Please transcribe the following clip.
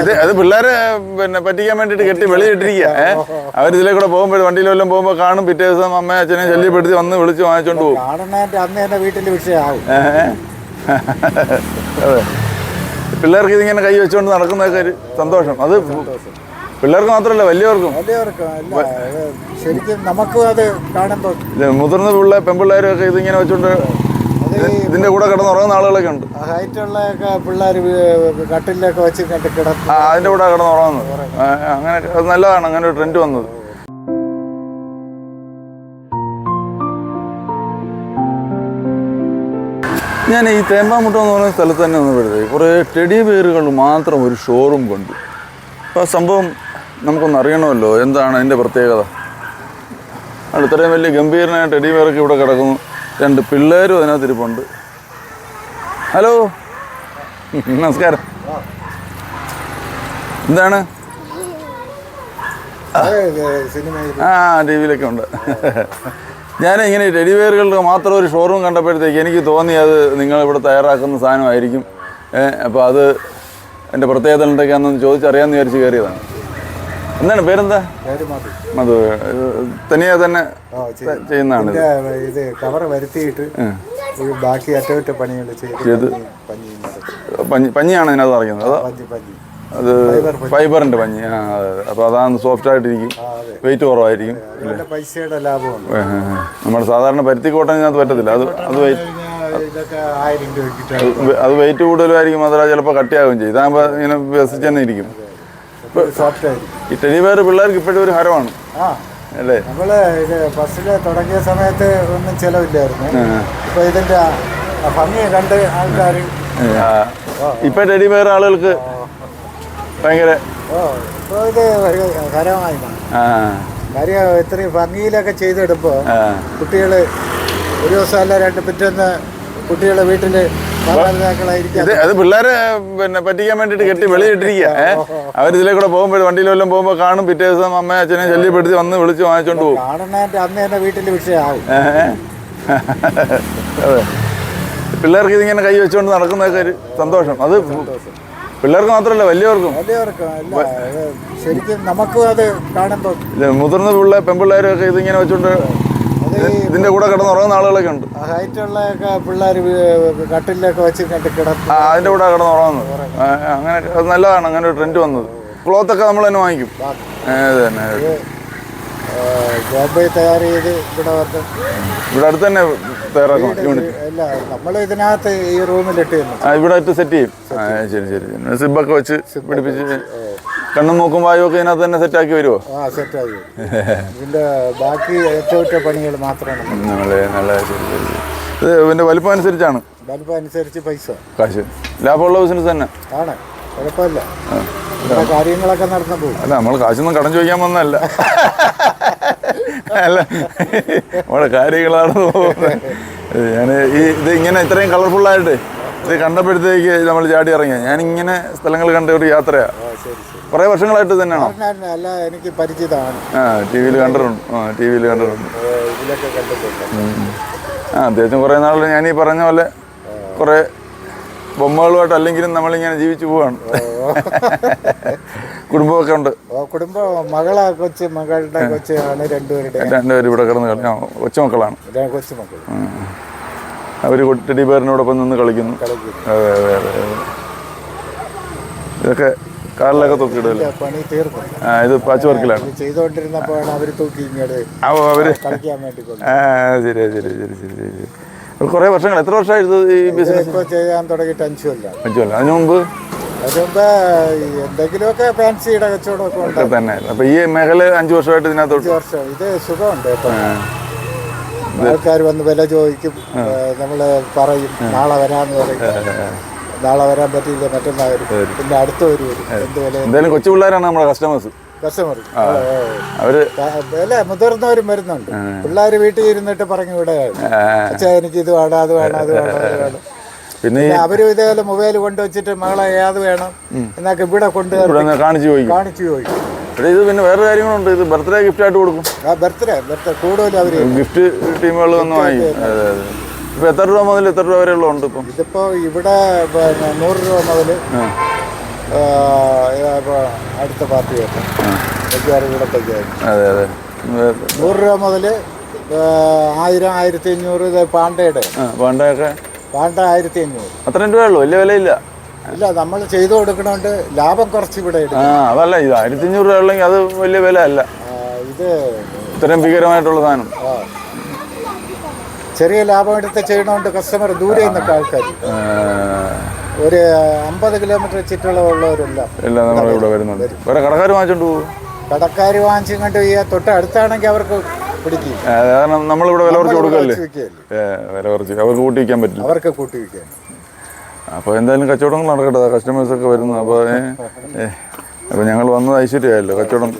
ഇത് അത് പിള്ളേരെ പിന്നെ പറ്റിക്കാൻ വേണ്ടിട്ട് കെട്ടി വെളിയിട്ടിരിക്കുക. അവർ അവരിതിലെ കൂടെ പോകുമ്പോൾ വണ്ടിയിൽ വല്ലതും പോകുമ്പോൾ കാണും. പിറ്റേ ദിവസം അമ്മ അച്ഛനെ ശല്യപ്പെടുത്തി വന്ന് വിളിച്ച് വാങ്ങിച്ചോണ്ട് പോകും. കാണുന്നതിന്റെ അന്ന് തന്നെ വീട്ടിൽ വിഷയമാവും. അതെ. പിള്ളേർക്ക് ഇതിങ്ങനെ കൈ വെച്ചുകൊണ്ട് നടക്കുന്നതൊക്കെ ഒരു സന്തോഷം. അത് പിള്ളേർക്ക് മാത്രമല്ല വലിയവർക്കും. ശരിക്കും നമുക്കും അത് കാണുമ്പോൾ മുതിർന്ന പിള്ളേർ പെൺപിള്ളേരും ഒക്കെ ഇതിങ്ങനെ വെച്ചുകൊണ്ട് ഇതിന്റെ കൂടെ കിടന്ന് ഉറങ്ങുന്ന ആളുകളൊക്കെ ഉണ്ട്. ഹൈറ്റുള്ളൊക്കെ പിള്ളേർ കട്ടിലൊക്കെ വെച്ച് കണ്ട് കിടക്കും. ആ അതിന്റെ കൂടെ കിടന്ന് ഉറങ്ങുന്നത്. അങ്ങനെ അത് നല്ലതാണ്. അങ്ങനെ ഒരു ട്രെൻഡ് വന്നത്. ഞാൻ ഈ തേമ്പാമുട്ട എന്ന് പറയുന്ന സ്ഥലത്ത് തന്നെ ഒന്ന് വന്നപ്പോഴത്തേക്ക് കുറേ ടെഡി ബെയറുകൾ മാത്രം ഒരു ഷോറൂം കൊണ്ട്. അപ്പോൾ ആ സംഭവം നമുക്കൊന്ന് അറിയണമല്ലോ. എന്താണ് അതിന്റെ പ്രത്യേകത? ഇത്രയും വലിയ ഗംഭീരനായ ടെഡി ബെയറൊക്കെ ഇവിടെ കിടക്കുന്നു. രണ്ട് പിള്ളേരും അതിനകത്ത് ഇരിപ്പുണ്ട്. ഹലോ? നമസ്കാരം. എന്താണ്? ആ. ടി വിയിലൊക്കെ ഉണ്ട്. ഞാൻ ഇങ്ങനെ ടെഡിവെയറുകളുടെ മാത്രം ഒരു ഷോറൂം കണ്ടപ്പോഴത്തേക്ക് എനിക്ക് തോന്നി അത് നിങ്ങൾ ഇവിടെ തയ്യാറാക്കുന്ന സാധനമായിരിക്കും. അപ്പോൾ അത് എന്റെ പ്രത്യേകത എന്തൊക്കെയാണെന്ന് ചോദിച്ചറിയാമെന്ന് വിചാരിച്ച് കയറിയതാണ്. എന്താണ് പേരെന്താ? പേര് മധു. തനിയെ തന്നെ ചെയ്യുന്നതാണ് ഇത്. കവർ വരുത്തിയിട്ട് ബാക്കി അറ്റകുറ്റ പണികൾ ചെയ്ത്. പഞ്ഞിയാണ് ഇതിനകത്ത് അറിയുന്നത് അതോ? ഫൈബറിന്റെ പഞ്ഞി ആ അതെ. അപ്പോൾ അതാണ് സോഫ്റ്റ് ആയിട്ടിരിക്കും. വെയിറ്റ് കുറവായിരിക്കും പൈസയുടെ ഏ. നമ്മുടെ സാധാരണ പരുത്തി കോട്ടൺ ഇതിനകത്ത് പറ്റത്തില്ല. അത് അത് അത് വെയിറ്റ് കൂടുതലായിരിക്കും അതാ ചിലപ്പോൾ കട്ടിയാകും ചെയ്യും. ഇതാകുമ്പോൾ ഇങ്ങനെ വികസിച്ച് തന്നെ ഇരിക്കും. ഈ ടെലിവേർ പിള്ളേർക്ക് ഇപ്പോഴും ഒരു ഹരമാണ്. അല്ലേ? നമ്മൾ ഇത് ബസ്സിൽ തുടങ്ങിയ സമയത്ത് ഒന്നും ചെലവില്ലായിരുന്നു. ഇപ്പൊ ഇതിന്റെ ഭംഗി കണ്ട് ആൾക്കാർ ഇപ്പൊ ടെലിവേർ ആളുകൾക്ക് ഭയങ്കര ഇപ്പൊ ഇത് ഹരമായി കാര്യം ഇത്രയും ഭംഗിയിലൊക്കെ ചെയ്തെടുപ്പോ കുട്ടികൾ ഒരു ദിവസം അല്ല രണ്ട് പിറ്റേന്ന് കുട്ടികളെ വീട്ടിൽ ഇത് അത് പിള്ളേരെ പിന്നെ പറ്റിക്കാൻ വേണ്ടിട്ട് കെട്ടി വെളിയിട്ടിരിക്കുക ഏഹ് അവരിതിലെ കൂടെ പോകുമ്പോൾ വണ്ടിയിൽ വല്ലതും പോകുമ്പോൾ കാണും. പിറ്റേ ദിവസം അമ്മ അച്ഛനെ ശല്യപ്പെടുത്തി വന്ന് വിളിച്ച് വാങ്ങിച്ചോണ്ട് പോകും. തന്നെ വീട്ടിൽ വിഷയമാവും. ഏഹ്. അതെ. പിള്ളേർക്ക് ഇതിങ്ങനെ കൈ വെച്ചുകൊണ്ട് നടക്കുന്നതൊക്കെ ഒരു സന്തോഷം. അത് പിള്ളേർക്ക് മാത്രമല്ല വലിയവർക്കും. ശരിക്കും നമുക്കും അത് കാണുമ്പോൾ മുതിർന്ന പിള്ളേർ പെൺപിള്ളേരും ഒക്കെ ഇതിങ്ങനെ വെച്ചുകൊണ്ട് ഈ ഇതിന്റെ കൂടെ കിടന്ന് ഉറങ്ങുന്ന ആളുകളൊക്കെ ഉണ്ട്. ഹൈറ്റുള്ളൊക്കെ പിള്ളേർ കട്ടിലൊക്കെ വെച്ച് കണ്ട് കിടക്കും. ആ അതിന്റെ കൂടെ കിടന്ന് ഉറങ്ങുന്നത്. അങ്ങനെ അത് നല്ലതാണ് അങ്ങനെ ഒരു ട്രെൻഡ് വന്നത്. ക്ലോത്ത് ഒക്കെ നമ്മൾ തന്നെ വാങ്ങിക്കും. തന്നെ ബോംബെ തയ്യാർ ചെയ്ത് ഇവിടെ വന്ന് ഇവിടെ അടുത്ത് തന്നെ തയ്യാറാക്കണം യൂണിറ്റ് അല്ല നമ്മൾ ഇതിനകത്ത് ഈ തന്നു. ഇവിടെ അടുത്ത് സെറ്റ് ചെയ്യും. ശരി ശരി. സിബൊക്കെ വെച്ച് പിടിപ്പിച്ച് കണ്ണും മൂക്കും വായും ഒക്കെ ഇതിനകത്ത് തന്നെ സെറ്റാക്കി വരുമോ ആ സെറ്റായി ഇതിന്റെ ബാക്കി ഏറ്റവും പണികൾ മാത്രമാണ്. നല്ല നല്ല. ഇത് ഇതിന്റെ വലിപ്പം അനുസരിച്ചാണ്? വലിപ്പം അനുസരിച്ച് പൈസ. കാശ്. ലാഭമുള്ള ബിസിനസ് തന്നെ? ആണ്. കുഴപ്പമില്ല. കാര്യങ്ങളൊക്കെ നടന്നു പോകും. അല്ല നമ്മൾ കാശൊന്നും കടം ചോദിക്കാൻ വന്നല്ല അല്ല നമ്മുടെ കാര്യങ്ങളാണ് പോകുന്നത്. ഞാൻ ഈ ഇത് ഇങ്ങനെ ഇത്രയും കളർഫുള്ളായിട്ട് ഇത് കണ്ടപ്പോഴത്തേക്ക് നമ്മൾ ചാടി ഇറങ്ങിയ? ഞാൻ ഇങ്ങനെ സ്ഥലങ്ങൾ കണ്ട ഒരു യാത്രയാ. കുറെ വർഷങ്ങളായിട്ട് തന്നെയാണോ? അല്ല എനിക്ക് പരിചിതമാണ്. ആ ടി വിയിൽ കണ്ടിട്ടുണ്ട്. ആ ടി വിയിൽ കണ്ടിട്ടുണ്ട്. ആ അത്യാവശ്യം കുറേ നാൾ ഞാൻ ഈ പറഞ്ഞ പോലെ കുറേ ബൊമ്മകളുമായിട്ട് അല്ലെങ്കിലും നമ്മളിങ്ങനെ ജീവിച്ചു പോവാണ്. കുടുംബമൊക്കെ ഉണ്ട്. കുടുംബം മകളാ കൊച്ചു മകളുടെ കൊച്ചാണ് രണ്ടുപേരുടെ രണ്ടുപേരും ഇവിടെ കിടന്ന് കളി ആ കൊച്ചുമക്കളാണ്. കൊച്ചുമക്കൾ കൊച്ചു മക്കൾ അവർ ടെഡി നിന്ന് കളിക്കുന്നു. അതെ അതെ അതെ. ഇതൊക്കെ കാറിലൊക്കെ തൂക്കിയിടല്ലേ പണി തീർന്നു ആ ഇത് പാച്ച് വർക്കിലാണ് ചെയ്തുകൊണ്ടിരുന്നപ്പോഴാണ് അവർ തൂക്കി ഇങ്ങോട്ട് അവർ കളിക്കാൻ വേണ്ടി ശരി ശരി ശരി ശരി ശരി. കുറേ വർഷങ്ങൾ എത്ര വർഷമായിരുന്നു ഈ ബിസിനസ് ഇപ്പോൾ ചെയ്യാൻ തുടങ്ങിയിട്ട് അഞ്ചുമല്ല കൊല്ലം. അതിനു മുമ്പ്? ഈ എന്തെങ്കിലുമൊക്കെ ഫാൻസിയുടെ കച്ചവടമൊക്കെ തന്നെ. അപ്പോൾ ഈ മേഖല അഞ്ചു വർഷമായിട്ട് ഇതിനകത്തോട്ട്? അഞ്ച് വർഷം. ഇത് സുഖമുണ്ട് ഇപ്പം. ആൾക്കാർ വന്ന് വില ചോദിക്കും. നമ്മൾ പറയും നാളെ വരാന്ന് പറയും. നാളെ വരാൻ പറ്റിയില്ല മറ്റന്നാൾ വരും. പിന്നെ അടുത്ത ഒരു വരും. എന്ത് വില എന്തായാലും കൊച്ചു പിള്ളേരാണ് നമ്മുടെ കസ്റ്റമേഴ്സ് കസ്റ്റമർ അവർ വില മുതിർന്നവരും വരുന്നുണ്ട്. പിള്ളേർ വീട്ടിൽ ഇരുന്നിട്ട് പറഞ്ഞു ഇവിടെ അച്ഛാ എനിക്ക് ഇത് വേണം അത് വേണം അത് വേണം അത് വേണം. പിന്നെ അവരും ഇതേപോലെ മൊബൈൽ കൊണ്ടുവച്ചിട്ട് മകളെ ഏത് വേണം? എന്നൊക്കെ ഇവിടെ കൊണ്ടുവരും ഇവിടെ കാണിച്ചു ചോദിക്കും. കാണിച്ചു ചോദിക്കും. ഇവിടെ ഇത് പിന്നെ വേറെ കാര്യങ്ങളുണ്ട്. ഇത് ബർത്ത്ഡേ ഗിഫ്റ്റ് ആയിട്ട് കൊടുക്കും. ആ ബർത്ത്ഡേ ബർത്ത്ഡേ. അവർ ഗിഫ്റ്റ് ടീമുകൾ വന്ന് വാങ്ങി അതെ അതെ. ഇപ്പൊ എത്ര രൂപ മുതൽ എത്ര രൂപ വരെയുള്ള ഉണ്ട് ഇപ്പം? ഇതിപ്പോ ഇവിടെ പിന്നെ നൂറ് രൂപ മുതൽ അടുത്ത പാർട്ടി അതെ അതെ. നൂറ് രൂപ മുതൽ ആയിരം ആയിരത്തി അഞ്ഞൂറ് പാണ്ടയുടെ. പാണ്ടയൊക്കെ പാണ്ട ആയിരത്തി അഞ്ഞൂറ്. അത്രയും രൂപയുള്ളൂ വലിയ വിലയില്ല. ഇല്ല നമ്മൾ ചെയ്തു കൊടുക്കണോണ്ട് ലാഭം കുറച്ച് ഇവിടെ ആ അതല്ല ഇത് ആയിരത്തി അഞ്ഞൂറ് രൂപ ഉള്ളെങ്കിൽ അത് വലിയ വില അല്ല ഇത് ഇത്രയും ഭീകരമായിട്ടുള്ള സാധനം. ചെറിയ ലാഭം എടുത്ത് ചെയ്യണോണ്ട് കസ്റ്റമർ ദൂരെ നിന്നൊക്കെ ആൾക്കാർ ഒരു അമ്പത് കിലോമീറ്റർ ചുറ്റളവുള്ളവരെല്ലാം എല്ലാം നമ്മുടെ ഇവിടെ വരുന്നുണ്ട്. വേറെ കടക്കാർ വാങ്ങിച്ചോണ്ട് പോകും കടക്കാർ വാങ്ങിച്ചും കണ്ട് ഈ തൊട്ട് അടുത്താണെങ്കിൽ അവർക്ക് പിടിക്കും കാരണം നമ്മളിവിടെ വില കുറച്ച് കൊടുക്കല്ലേ വില കുറച്ച് അവർക്ക് കൂട്ടി വയ്ക്കാൻ പറ്റില്ല. അവർക്ക് കൂട്ടി വിൽക്കാൻ അപ്പോൾ എന്തായാലും കച്ചവടങ്ങൾ നടക്കട്ടെ കസ്റ്റമേഴ്സൊക്കെ വരുന്നു അപ്പോൾ അപ്പോൾ ഞങ്ങൾ വന്നത് ഐശ്വര്യമായല്ലോ കച്ചവടം.